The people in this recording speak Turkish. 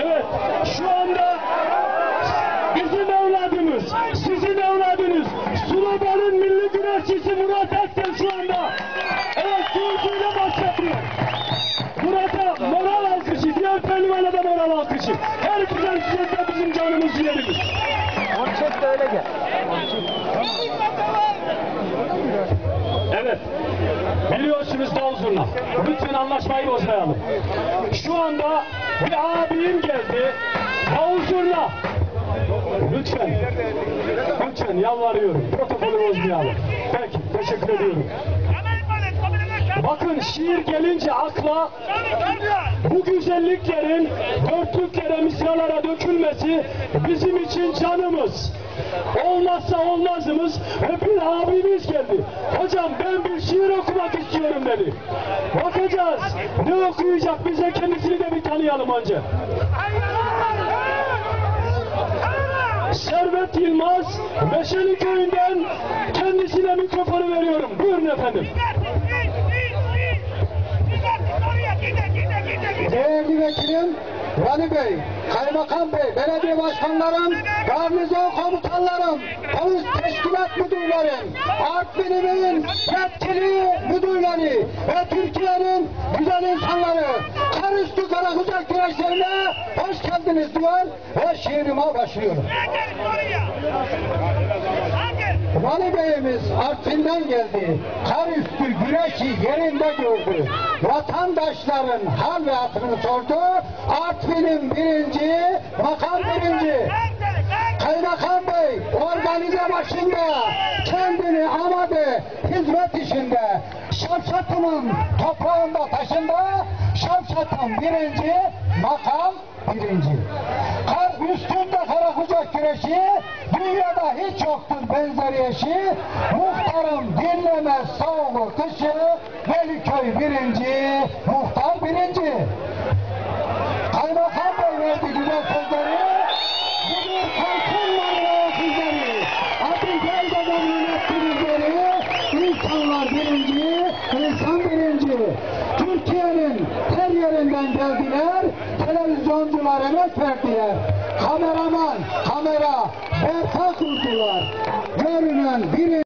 Evet, şu anda bizim evladımız, sizin evladınız, Sulaban'ın milli güreşçisi Murat Akten şu anda. Evet, keyfiyle başlatıyor. Murat'a moral alkışı, diğer pehlivana da moral alkışı. Her güzel size bizim canımız ciğerimiz. Çek de öyle gel. Evet. Biliyorsunuz davul zurna. Lütfen anlaşmayı bozmayalım. Şu anda bir abim geldi. Davul zurna. Lütfen. Lütfen yalvarıyorum. Protokolü bozmayalım. Peki. Teşekkür ediyorum. Bakın şiir gelince akla bu güzelliklerin dörtlük kere misralara dökülmesi bizim için canımız. Olmazsa olmazımız ve bir abimiz geldi. Hocam ben bir şiir istiyorum dedi. Bakacağız ne okuyacak bize kendisini de bir tanıyalım önce. Servet Yılmaz, Meşeli Köyü'nden kendisine mikrofonu veriyorum. Buyurun efendim. Vali Bey, Kaymakam Bey, belediye başkanlarım, garnizon komutanlarım, polis teşkilat müdürlerim, Artvin'imin yetkili müdürleri ve Türkiye'nin güzel insanları, karıştı karakucak güreşlerine hoş geldiniz diyor ve şiirime başlıyorum. Vali Bey'imiz Artvin'den geldi. Kar üstü güneşi yerinde gördü. Vatandaşların hal ve hatırını sordu. Artvin'in birinci, makam birinci. Kaymakam Bey organize başında kendini amadı hizmet işinde. Şavşat'ın toprağında taşında Şavşat'ın birinci, makam birinci. Kar üstünde kara kucak güreşi hiç yoktur benzeri eşi. Muhtarım dinlemez soğuğu kışı Veliköy birinci, muhtar birinci. Kaymakam Bey verdi güzel sözleri. Budur kalkınların sizleri. Adı Gelde'den yönettirilleri. İnsanlar birinci, insan birinci. Türkiye'nin her yerinden geldiler. Televizyoncular emek verdiler. Kameraman, kamera, berpa kurdular. Görünen birinci.